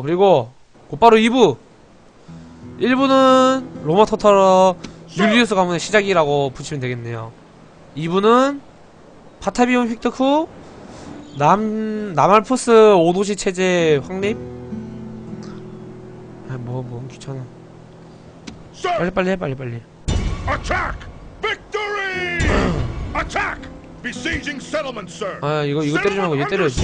어 그리고 곧바로 2부 1부는 로마 토터러 율리우스 가문의 시작이라고 붙이면 되겠네요 2부는 파타비온 획득 후 남, 남알프스 오도시 체제 확립 아 뭐 뭐 귀찮아 Sir, 빨리 빨리 해 빨리 빨리 attack! Victory! attack! Besieging settlement, sir. 아 이거 이거 때리지 말고 얘 때려야지.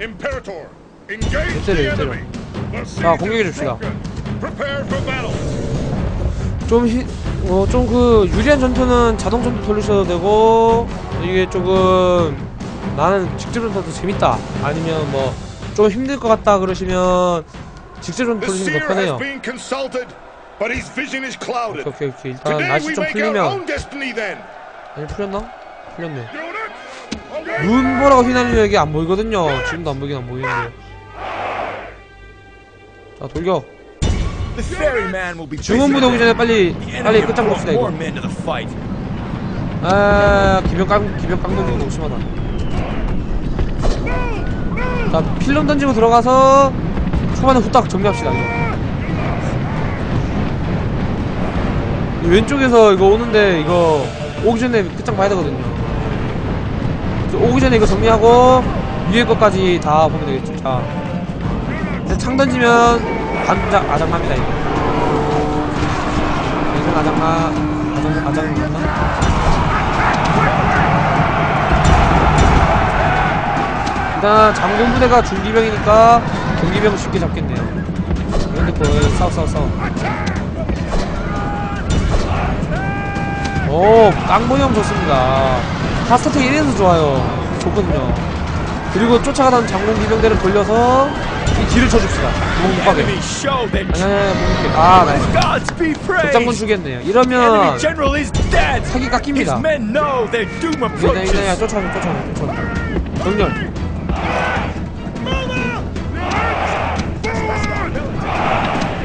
Imperator, enemy. The 자, 공격해 줍시다. 좀 히, 어, 좀 그 유리한 전투는 자동 전투 돌리셔도 되고 이게 조금 나는 직접 전투도 재밌다 아니면 뭐 좀 힘들 것 같다 그러시면 직접 전투 돌리시는 게 편해요. 오케이 오케이 오케이 일단 날씨 좀 풀리면. 아니 풀렸나? 풀렸네! 눈보라고 휘날리면 이게 안 보이거든요 지금도 안 보이긴 안 보이는데 자 돌격 중원부대 오기 전에 빨리 빨리 끝장 봅시다 이거. 아 기병 깡 기병 깡동이 너무 심하다. 자 필름 던지고 들어가서 초반에 후딱 정리합시다 이거. 이 왼쪽에서 이거 오는데 이거 오기 전에 끝장 봐야 되거든요. 오기 전에 이거 정리하고 위에 것까지 다 보면 되겠죠. 자, 창 던지면 반짝 아장납니다 이거. 이건 아장나 아장 아장나. 일단 장군 부대가 중기병이니까 경기병 쉽게 잡겠네요. 근데 그 싸워 싸워 싸워. 오 깡보형 좋습니다. 하스타트 1에서 좋아요. 좋거든요. 그리고 쫓아가던 장군 기병대를 돌려서 이 뒤를 쳐줍시다. 못 가게. 가. 아 나이스. gods be 장군 praised. 주겠네요. 이러면. 사기 깎입니다. 야 approaches. 쫓아가 쫓아가 쫓아가. 정렬.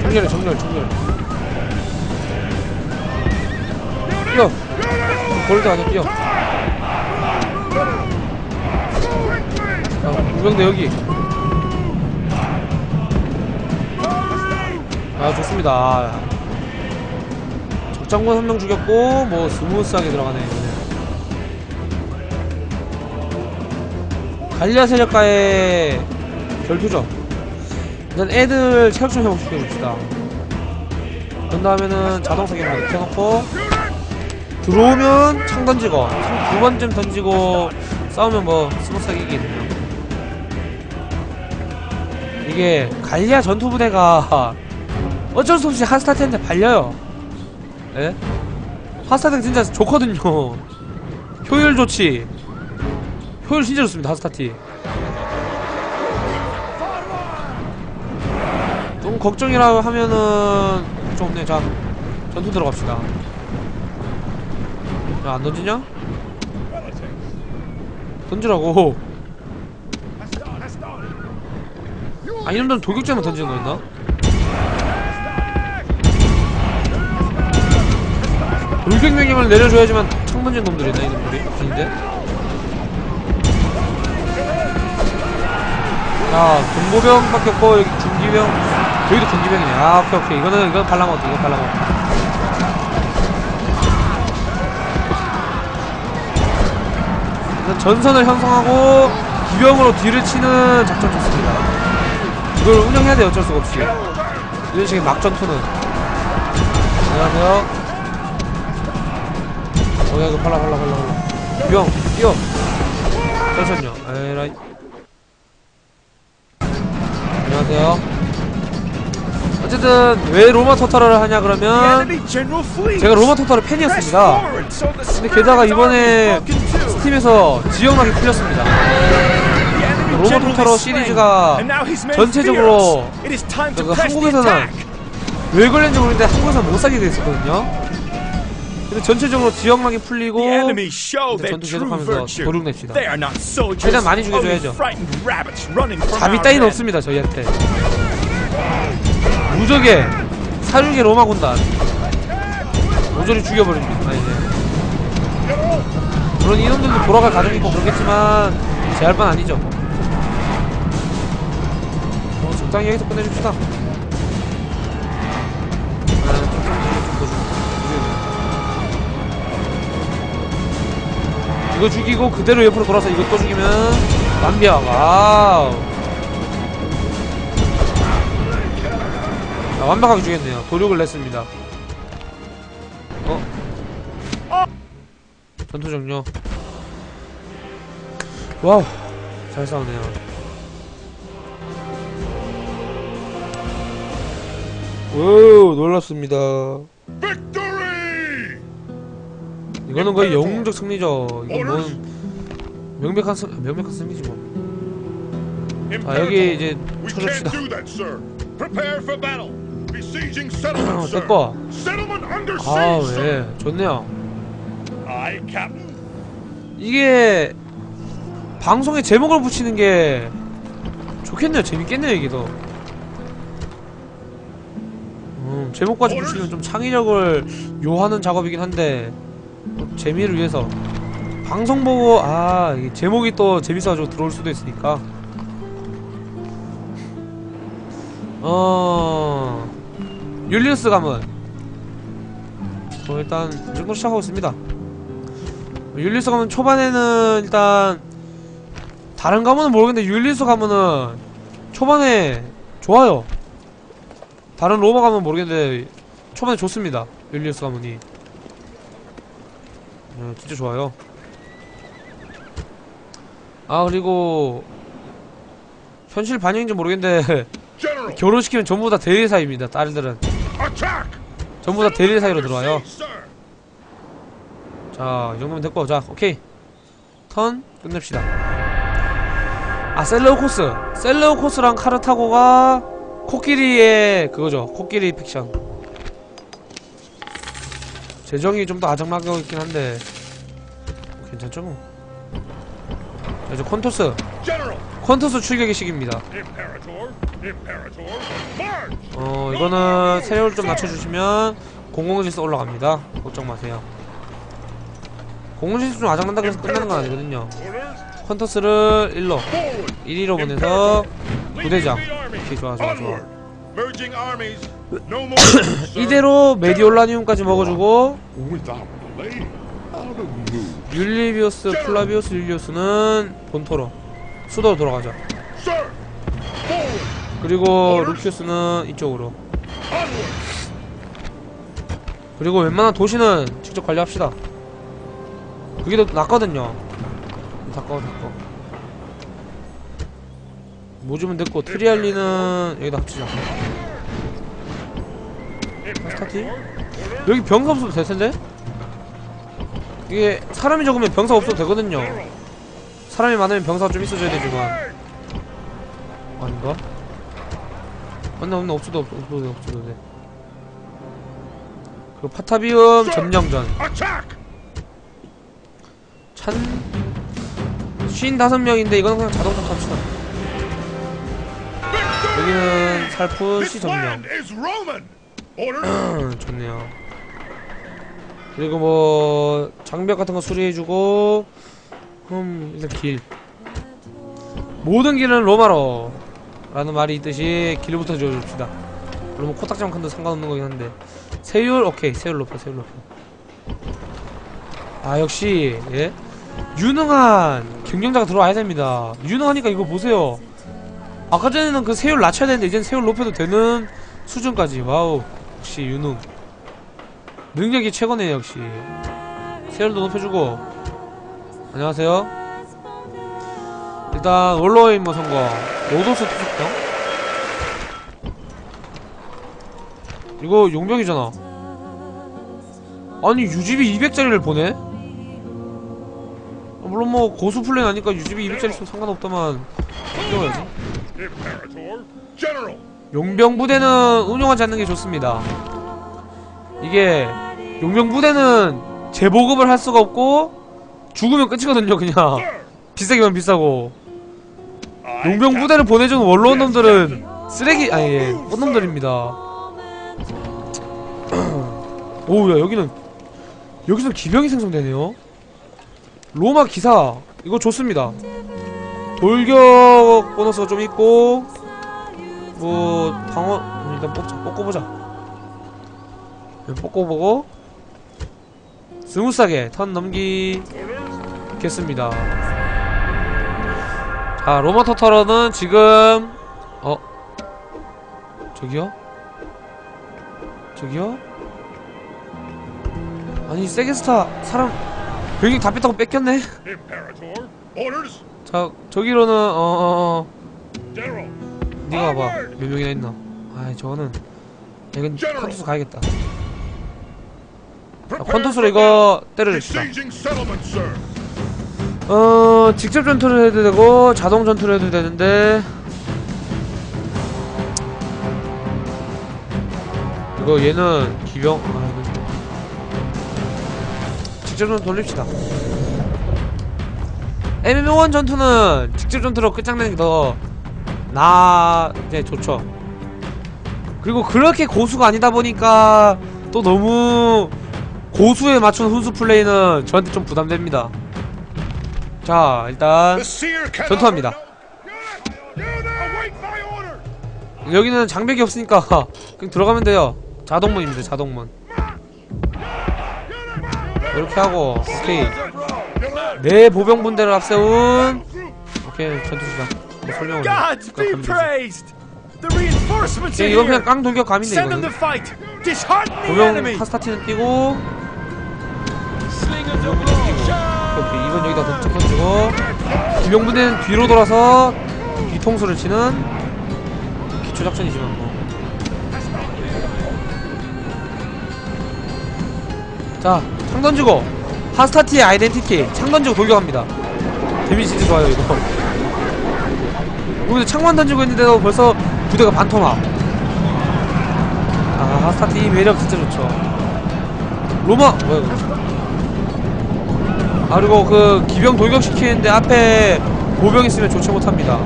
정렬해 정렬 정렬. 뛰어. 골드 아니야 뛰어. 자, 우병대 여기. 아 좋습니다. 적장군 한 명 죽였고 뭐 스무스하게 들어가네. 갈리아 세력과의 결투죠. 일단 애들 체력 좀 회복시켜 줍시다. 그런 다음에는 자동 사격만 켜놓고 들어오면 창 던지고 창 두 번쯤 던지고 싸우면 뭐 스무스하게 이기겠네요. 이게 갈리아 전투 부대가 어쩔 수 없이 하스타트한테 발려요. 예? 하스타트 진짜 좋거든요. 효율 좋지. 효율 진짜 좋습니다 하스타티 좀 걱정이라 하면은 좀 없네 자 전투 들어갑시다 야안 던지냐? 던지라고 아 이놈들은 돌격제만 던지는 거였나? 돌격 명령을 내려줘야지만 창 던진 놈들이네 이놈들이 아닌데? 자, 동보병밖에 없고 여기 중기병, 여기도 경기병이네. 아, 오케이 오케이. 이거는 이건 발라먹었다. 이거 발라먹었다. 일단 전선을 형성하고 기병으로 뒤를 치는 작전 좋습니다. 이걸 운영해야 돼 어쩔 수가 없이. 이런 식의 막전투는. 안녕하세요. 어, 야, 이거 발라, 발라, 발라, 발라. 기병, 뛰어. 잠시만요. 에라이. 안녕하세요. 어쨌든 왜 로마 토탈을 하냐 그러면. 제가 로마 토탈의 팬이었습니다. 근데 게다가 이번에. 스팀에서 지역락이 풀렸습니다. 로마 slain, 시리즈가 전체적으로 그러니까 한국에서는. 왜 그런지 모르겠는데 한국에서는 못 사게 됐었거든요. 근데 전체적으로 지역락이 풀리고 전투 계속하면서 virtue. 도륙 냅시다. They are not soldiers. 최대한 많이 죽여줘야죠. 따위는 men. 없습니다 저희한테. 무적의 사륙의 로마 군단 모조리 죽여버립니다. 아, 이제. 물론 이놈들도 돌아갈 가정이 있고 그렇겠지만 제할 바 아니죠. 어, 적당히 여기서 끝내줍시다. 아, 이거 죽이고 그대로 옆으로 돌아서 또 죽이면 완벽. 와우. 아, 완벽하게 죽였네요. 도륙을 냈습니다. 어? 전투 종료. 와우. 잘 싸우네요. 오, 놀랍습니다. 이거는 거의 영웅적 승리죠. 이거 뭔 명백한 승 명백한 승리지 뭐. 아 여기 이제 쳐줍시다. under 아. 왜? 좋네요. 이게 방송에 제목을 붙이는 게 좋겠네요. 재밌겠네요 이게 더. 음, 제목까지 붙이면 좀 창의력을 요하는 작업이긴 한데 또 재미를 위해서 방송 보고 아 제목이 또 재밌어가지고 들어올 수도 있으니까 어 율리우스 가문 어, 일단 이 정도 시작하고 있습니다. 율리스 가문 초반에는 일단 다른 가문은 모르겠는데 율리스 가문은 초반에 좋아요. 다른 로마 가문은 모르겠는데 초반에 좋습니다. 율리스 가문이. 네, 진짜 좋아요. 아 그리고 현실 반영인지 모르겠는데 결혼시키면 전부 다 대리 사이입니다. 딸들은! 전부 다 대리 사이로 Under 들어와요. 자, 이 정도면 됐고, 자, 오케이. 턴 끝냅시다. 아, 셀레오 코스. 셀레오 코스랑 카르타고가 코끼리의 그거죠. 코끼리 픽션. 재정이 좀 더 아작나고 있긴 한데 괜찮죠 뭐. 자, 이제 콘토스. 콘토스 출격의 시기입니다. Imperator, Imperator, march! 어, 이거는 세율 좀 낮춰주시면 공공지수 올라갑니다. 걱정 마세요. 공공지수 좀 아작난다 그래서 끝나는 건 아니거든요. 1로 forward! 1위로 보내서 부대장. 오케이 좋아 좋아 좋아 Sir. 이대로 메디올라니움까지 먹어주고. 율리비우스 플라비우스 율리우스는 본토로 수도로 돌아가죠! Forward! 그리고 루키우스는 이쪽으로! 그리고 웬만한 도시는 직접 관리합시다 그게 더 낫거든요 닦어 닦어 뭐 주면 됐고 트리알리는 여기다 합치자 스타티? 여기 병사 없어도 될 텐데? 이게 사람이 적으면 병사 없어도 되거든요. 사람이 많으면 병사가 좀 있어줘야 되지만 아닌가? 맞네 없네 없어도 없- 없어도 돼 없어도 돼. 그리고 파타비움 점령전! 찬 쉰다섯 명인데 이거는 그냥 자동차 탑시다. 여기는 살푼 This 시 점령. Orders, 좋네요. 그리고 뭐 장벽 같은 거 수리해주고 음 일단 길. 모든 길은 로마로 라는 말이 있듯이 길부터 지어줍시다. 물론 뭐 코딱지만 큰도 상관없는 거긴 한데. 세율? 오케이. 세율 높여 세율 높여 아 역시 예. 유능한 경영자가 들어와야 됩니다. 유능하니까 이거 보세요. 아까 전에는 그 세율 낮춰야 되는데 이젠 세율 높여도 되는 수준까지. 와우 역시 유능 능력이 최고네 역시. 세율도 높여주고. 안녕하세요. 일단 원로의 임무 선거. 로도스 투석병 이거 용병이잖아. 아니 유지비 200짜리를 보내? 아, 물론 뭐 고수 플레이 하니까 유지비 200짜리 있으면 상관없다만. General, 용병 부대는 운용하지 않는 게 좋습니다. 이게 용병 부대는 재보급을 할 수가 없고 죽으면 끝이거든요, 그냥. 비싸기만 비싸고. I 용병 captain. 부대를 보내준 원로원 놈들은 쓰레기 아니 예, 뻔놈들입니다. 오야 여기는 여기서 기병이 생성되네요. 로마 기사 이거 좋습니다. 돌격 보너스가 좀 있고 뭐 방어 일단 뽑자 뽑고 보자. 네, 뽑고 보고 스무스하게 턴 넘기겠습니다. 자 로마 터터러는 지금 어? 저기요? 저기요? 아니 세게스타 사람 병력 다 뺐다고 뺏겼네. 자 저기로는 어어어. General. 네가 봐봐 몇 명이나 있나? 아이 저거는. 이건 컨토스 가야겠다. 자, for 이거. 때려줍시다. 어 직접 전투를 해도 되고 자동 전투를 해도 되는데. 이거 얘는 기병 아 이거 직접 전투 돌립시다. MMO1 전투는 직접 전투로 끝장내는 게 더 나 이제 좋죠. 그리고 그렇게 고수가 아니다 보니까 또 너무 고수에 맞춘 훈수 플레이는 저한테 좀 부담됩니다. 자 일단 전투합니다. 여기는 장벽이 없으니까 그냥 들어가면 돼요. 자동문입니다 자동문. 이렇게 하고 오케이. 네 보병분대를 앞세운. 오케이 전투 시작. 뭐 설명을 Gods be praised! The reinforcements are 이건 그냥 here! 깡 돌격 감인데 Send them 이거는 to fight! Dishearten the 보병 enemy! 카스타티는 뛰고 오케이 이건 여기다 던져 던지고 기병부대는 뒤로 돌아서 뒤통수를 치는 기초 작전이지만 뭐. 자, 창 던지고 하스타티의 아이덴티티 창 던지고 돌격합니다. 데미지 진짜 좋아요 이거. 여기서 창만 던지고 있는데도 벌써 부대가 반토막. 아 하스타티 매력 진짜 좋죠. 로마 뭐야 이거? 아 그리고 그 기병 돌격시키는데 앞에 보병 있으면 좋지 못합니다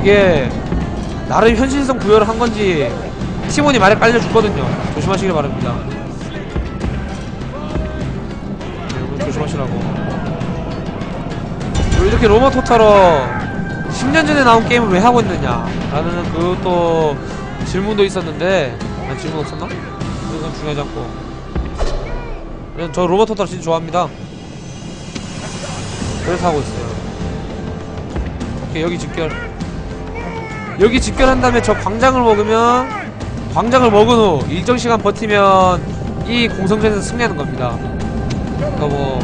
이게 나름 현실성 부여를 한 건지 팀원이 말에 깔려주거든요 조심하시길 바랍니다 네, 여러분 조심하시라고 이렇게 로마 토탈어 10년 전에 나온 게임을 왜 하고 있느냐 라는 그것도 질문도 있었는데 아 질문 없었나? 그건 중요하지 않고 그냥 저 로마 토탈 진짜 좋아합니다 그래서 하고 있어요. 오케이 여기 집결. 여기 집결한 다음에 저 광장을 먹으면 광장을 먹은 후 일정 시간 버티면 이 공성전에서 승리하는 겁니다. 그러니까 뭐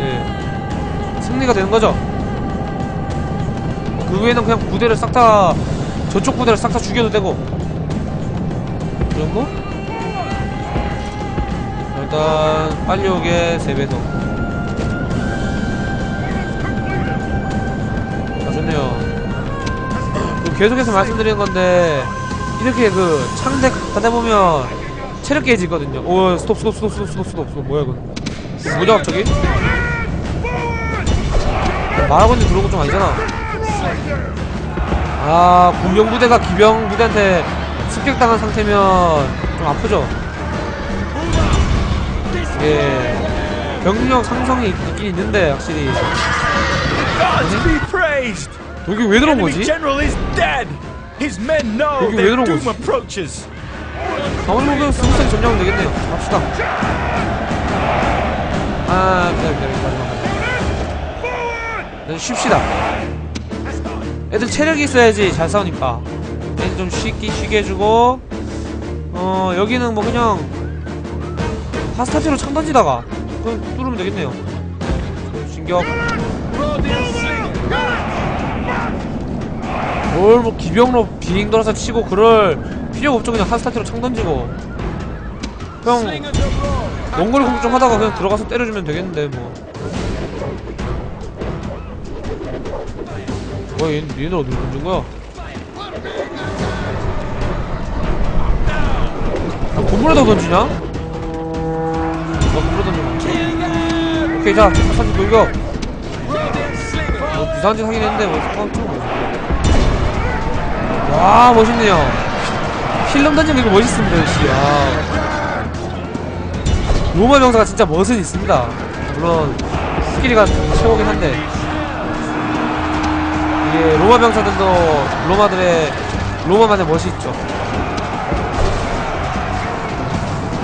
예. 승리가 되는 거죠. 그 외에는 그냥 부대를 싹 다 저쪽 부대를 싹 다 죽여도 되고. 그 정도? 일단 빨리 오게 3배속 아 좋네요. 그 계속해서 말씀드리는 건데 이렇게 그 창대 가다 보면 체력 게이지 있거든요. 오 스톱 스톱 스톱 스톱 스톱 스톱. 스톱 뭐야 이건 뭐죠 갑자기? 말하고 있는데 들어온 거좀 아니잖아 아 공병 부대가 기병 부대한테 습격당한 상태면 좀 아프죠 이게 병력 상성이 있긴 있는데 확실히! 여기 왜 들어온 거지? 여기 왜 들어온 거지? 아무리 보면 스무스하게 점령하면 되겠네요. 갑시다. 아, 기다려, 기다려, 기다려. 네, 쉽시다. 애들 체력이 있어야지 잘 싸우니까. 애들 좀 쉬기, 쉬게 해주고, 어, 여기는 뭐 그냥, 파스타티로 창 던지다가, 그냥 뚫으면 되겠네요. 진격. 뭘뭐 기병로 빙 돌아서 치고 그럴 필요가 없죠 그냥 하스타티로 창 던지고 그냥 몽골 공격 좀 하다가 그냥 들어가서 때려주면 되겠는데 뭐 뭐야 얘, 얘네 어디로 던진 거야? 아, 건물에다 던지냐? 아 건물에 던지나? 오케이 자 하스타티 돌격 뭐 이상한 짓 하긴 했는데 뭐 상관없죠 뭐. 와 멋있네요 필름 던지는 거 멋있습니다 역시 아. 로마 병사가 진짜 멋은 있습니다 물론 스킬이 가 최고긴 한데 이게 로마 병사들도 로마들의 로마만의 멋이 있죠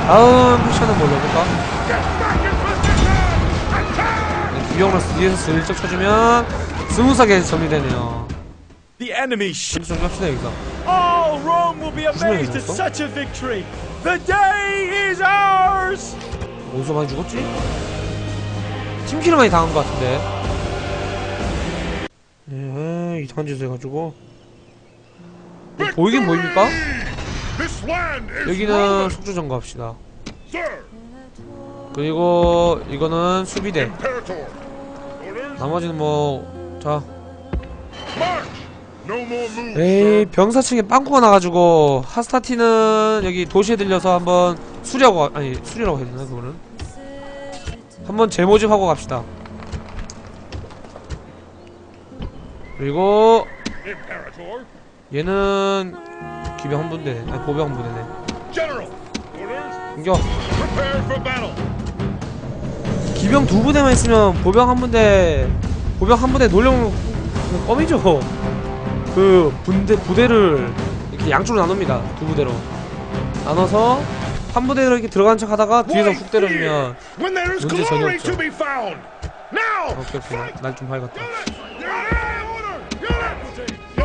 다음 미션은 뭘로 해볼까? 네, 기병으로 뒤에서 슬쩍 쳐주면 스무스하게 정리되네요 The enemy 정리합시다 여기서 All Rome will be amazed at such a victory. The day is ours. 어디서 많이 죽었지? 팀킬을 많이 당한 것 같은데 네 이상한 짓을 해가지고 뭐 보이긴 보입니까? 여기는 속주 점거합시다. 그리고 이거는 수비대. 나머지는 뭐자 에이. 병사층에 빵꾸가 나가지고 하스타티는 여기 도시에 들려서 한번 수리하고 가- 아니 수리라고 해야 되나 그거는 한번 재모집하고 갑시다 그리고. 얘는 기병 한 분대 아니 보병 한 분대네. 공격. 기병 두 부대만 있으면 보병 한 부대 보병 한 부대 놀려면 껌이죠 그 분대 부대를 이렇게 양쪽으로 나눕니다 두 부대로 나눠서 한 부대로 이렇게 들어간 척 하다가 뒤에서 훅 is 문제 전혀 없죠. to be found. Now. 오케이 오케이 날좀 밝았다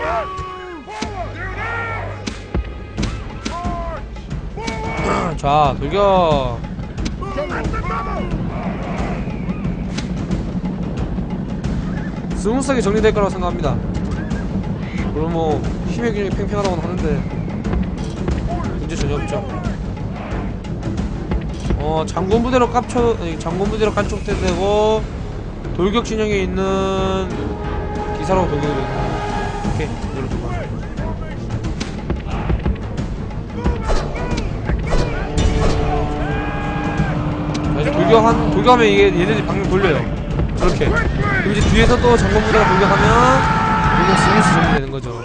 자 돌격. 스무스하게 정리될 거라고 생각합니다. 그럼 뭐 힘의 균형이 팽팽하다고는 하는데 문제 전혀 없죠. 어 장군 부대로 깝쳐 장군 부대로 깐쪽대 되고 돌격 진영에 있는 기사라고 돌격이 되고 오케이 이대로 좀 봐. 자, 돌격한 돌격하면 이게 얘네들이 방금 돌려요 저렇게 그럼 이제 뒤에서 또 장군 부대가 돌격하면 이거 스무스 정리되는 거죠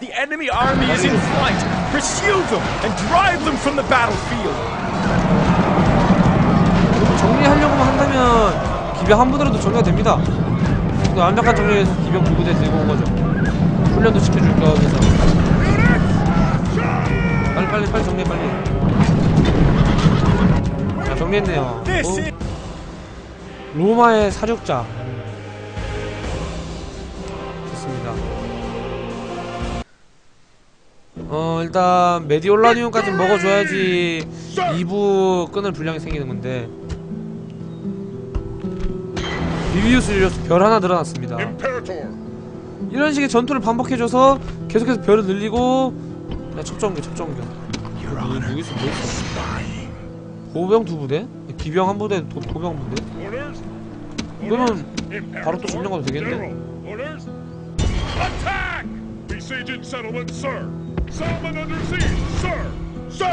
The enemy army is in flight. Pursue them and drive them from the battlefield. 정리하려고만 한다면 기병 한 부대로도 정리가 됩니다. 완벽한 정리해서 기병 두 부대 들고 온 거죠. 훈련도 시켜줄 겸해서. 빨리 빨리 빨리 정리해 빨리. 자 정리했네요. This 어, is 로마의 사륙자. 좋습니다. 어 일단 메디올라니움까지 먹어줘야지 2부 끊을 분량이 생기는 건데 비비우스 리로스 별 하나 늘어났습니다. 이런 식의 전투를 반복해줘서 계속해서 별을 늘리고 야 첩정교 첩정교 누구 누구 있어 뭐 있어 보병 두 부대? 기병 한 부대 도, 보병 한 부대? 그러면. 바로 또 점령 가도 되겠네?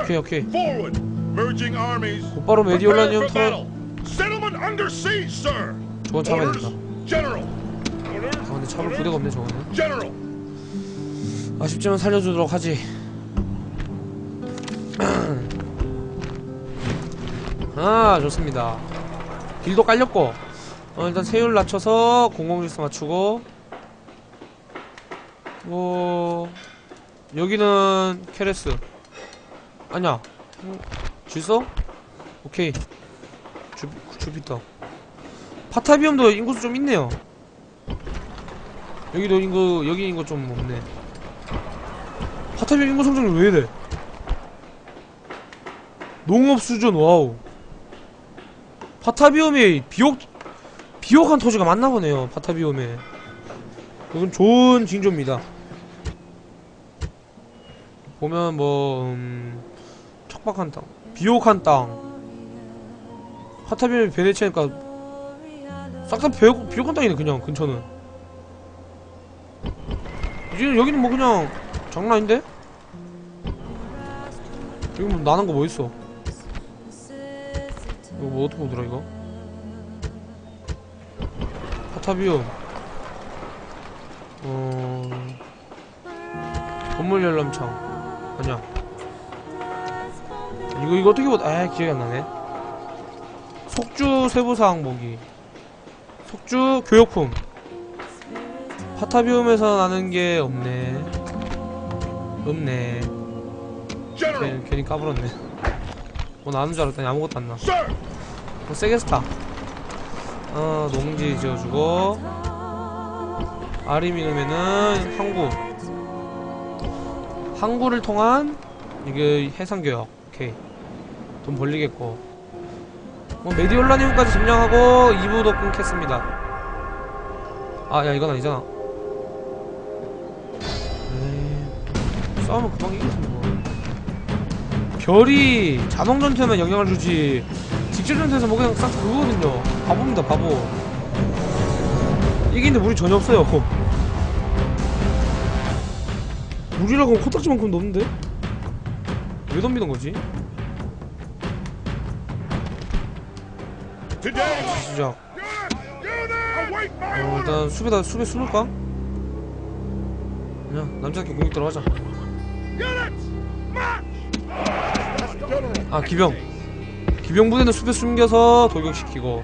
오케이 오케이. 곧바로 메디올라니움 sir. 저건 참아야 Orders. 된다. 아. 근데 참을 부대가 없네 저거는. 아쉽지만 살려주도록 하지. 아 좋습니다. 길도 깔렸고. 어, 일단 세율 낮춰서 공공질서 맞추고. 뭐 여기는 케레스. 아니야. 음, 질서? 오케이. 주, 주피터. 파타비움도 인구수 좀 있네요 여기도 인구 여기 인구 좀 없네. 파타비움 인구 성장이 왜 이래? 농업 수준 와우. 파타비움이 비옥 비옥한 토지가 많나 보네요 파타비움에. 이건 좋은 징조입니다. 보면 뭐 음, 척박한 땅 비옥한 땅. 파타비움이 베네치아니까 싹 다 비옥, 비옥한 땅이네 그냥 근처는 이제 여기는 뭐 그냥 장난 아닌데? 여기 뭐 나는 거 뭐 있어? 이거 뭐 어떻게 보더라 이거? 파타비움 어... 건물 열람창 아니야 이거 이거 어떻게 보아 기억이 안 나네 속주 세부사항 보기 속주 교육품 파타비움에서 나는 게 없네. 없네. General. 괜히, 괜히 까불었네. 뭐 나는 줄 알았더니 아무것도 안나. 뭐 세게 스타. 어 농지 지어주고. 알이 미누면은 항구. 항구를 통한 이게 해상교역. 오케이. 돈 벌리겠고. 뭐 메디올라님까지 점령하고 2부도 끊겠습니다. 아 야 이건 아니잖아 싸우면 금방 이기지 뭐 별이 자동 전투에만 영향을 주지 직접 전투에서 뭐 그냥 싹 그거거든요 바보입니다 바보 이기는데 물이 전혀 없어요 물이라고 하면 코딱지만큼 넘는데? 왜 덤비는 거지? My 어. 일단 수비다 수비 숨을까? 그냥 남자답게 공격 들어가자 아 기병 기병 부대는 수비 숨겨서 돌격시키고.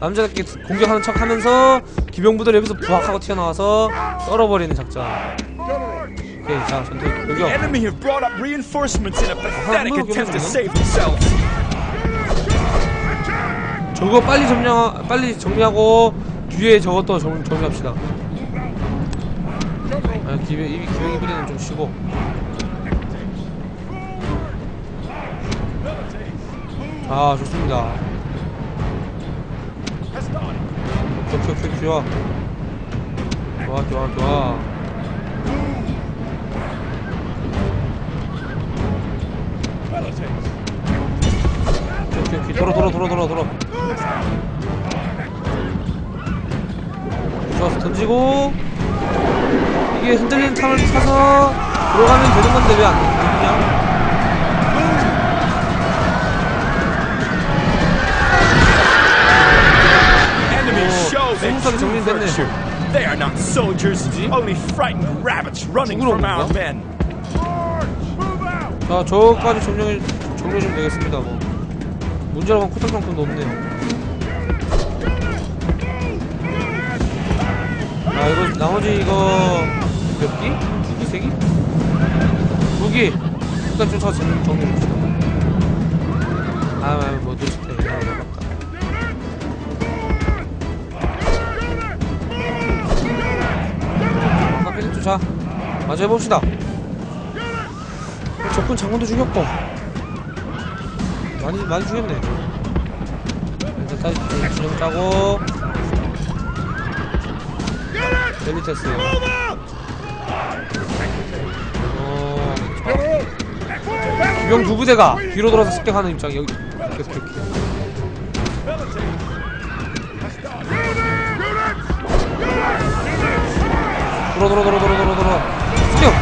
남자답게 공격하는 척 하면서 기병 부대를 여기서 부학하고 튀어나와서 썰어버리는 작전. 오케이 자 전투 save themselves. 저거 빨리 점령 빨리 정리하고 뒤에 저것도 정, 정리합시다. 아, 기병 이 기병 부대는 좀 쉬고 아 좋습니다. 오케이 좋아 좋아 좋아 좋아. 오케이 돌아 돌아 돌아 돌아 돌아. 좋아서 던지고. 이게 흔들리는 탑을 타서 들어가면 되는 건데 왜 안 되냐 true 정리됐네. They are not soldiers, 뭐지? only frightened rabbits running from 온 our men. Move out. 자 저까지 정리 정리해주면 되겠습니다 뭐 문제라고 하면 코딱만큼도 없네요 아 이거 나머지 이거 몇 기? 두 기? 세 기? 두 기! 일단 정- 정리해봅시다 아뭐 아, 맞 쫓아 마저 해봅시다. 적군 장군도 죽였고. 많이 많이 죽였네. 일단 다시 진영 짜고. 델리테스 어. 기병 두 부대가 뒤로 돌아서 습격하는 입장 여기 계속 이렇게 돌아 돌아 돌아 돌아 돌아 돌아 습격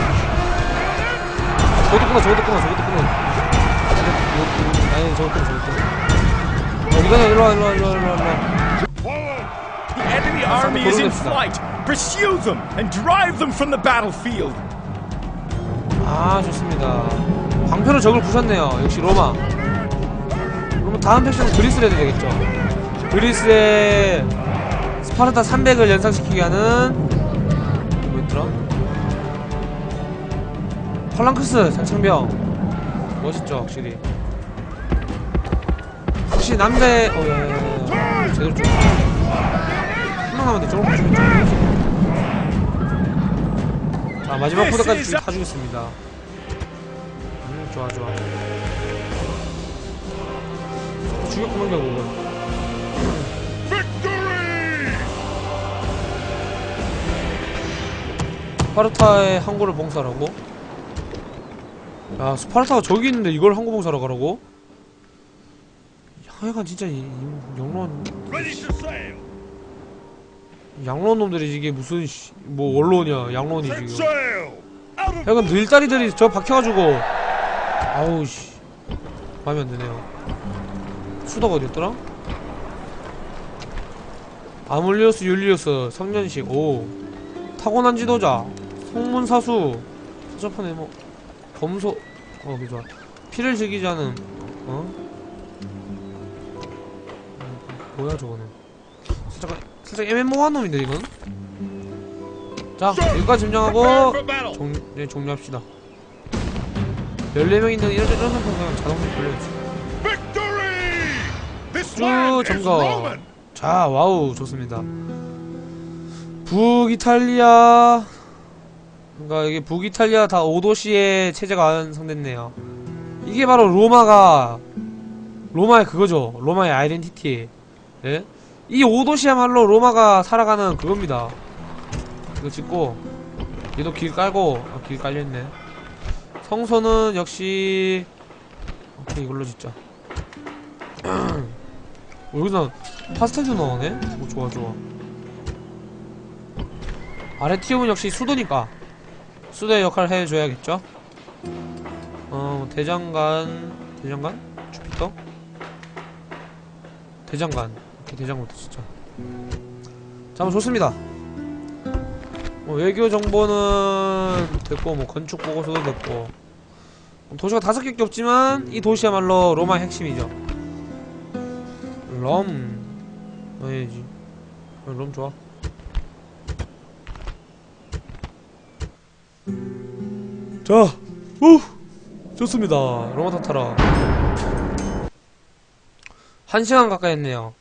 저것도 끊어 저것도 끊어 저것도 끊어. 아니 저것도 끊어 저것도 끊어. 어 이거는 일로와 일로와 일로와 일로와 일로와. The enemy army is in flight. Pursue them and drive them from the battlefield. 아 좋습니다. 방패로 적을 부셨네요. 역시 로마. 그러면 다음 팩션은 그리스를 해야 되겠죠. 그리스의 스파르타 300을 연상시키게 하는 팔랑크스 산창병. 멋있죠 확실히. 혹시 남대 어 야야야야 제대로 좀. 한명 남았는데 저걸 못 죽였죠? 자 마지막 포대까지 주- 다 죽였습니다. 음 좋아 좋아. 죽였구만 결국은. 스파르타의 항구를 봉사하라고? 야 스파르타가 저기 있는데 이걸 항구 봉사하러 가라고? 하여간 진짜 이, 이 sail. 양론 놈들이 이게 무슨 씨, 뭐 원론이야 양론이 지금. 약간 늘다리들이 저 박혀가지고 아우 씨. 마음에 안 드네요. 수다가 어디였더라? 아물리오스 율리우스 성년식 오. 타고난 지도자 성문사수. 사자판에 뭐 검소 어 그죠 피를 않은 어? 음, 뭐야 저거는 살짝 살짝 애매모호한 놈인데 이건 자 여기까지 점령하고. 종, 네, 종료합시다. 14명 있는 이런 이런 상태면 자동으로! This 쭉 점검. 자 와우 좋습니다 북이탈리아 그러니까 이게 북이탈리아 다 5도시의 체제가 완성됐네요. 이게 바로 로마가 로마의 그거죠. 로마의 아이덴티티 예? 이 5도시야말로 로마가 살아가는 그겁니다. 이거 짓고 얘도 길 깔고 아, 길 깔려있네. 성소는 역시 오케이 이걸로 짓자. 어, 여기서 파스텔도 나오네? 오 좋아 좋아. 아레티움은 역시 수도니까 수도의 역할을 해줘야겠죠? 어 대장간 대장간? 주피터? 대장간. 오케이 대장부터 진짜. 자 뭐 좋습니다. 뭐 외교 정보는 됐고 뭐 건축 보고서도 됐고. 도시가 다섯 개밖에 없지만 이 도시야말로 로마의 핵심이죠. 럼 넣어야지? 어, 럼 좋아 자, 우 좋습니다. 로마 타타라. 한 시간 가까이 했네요.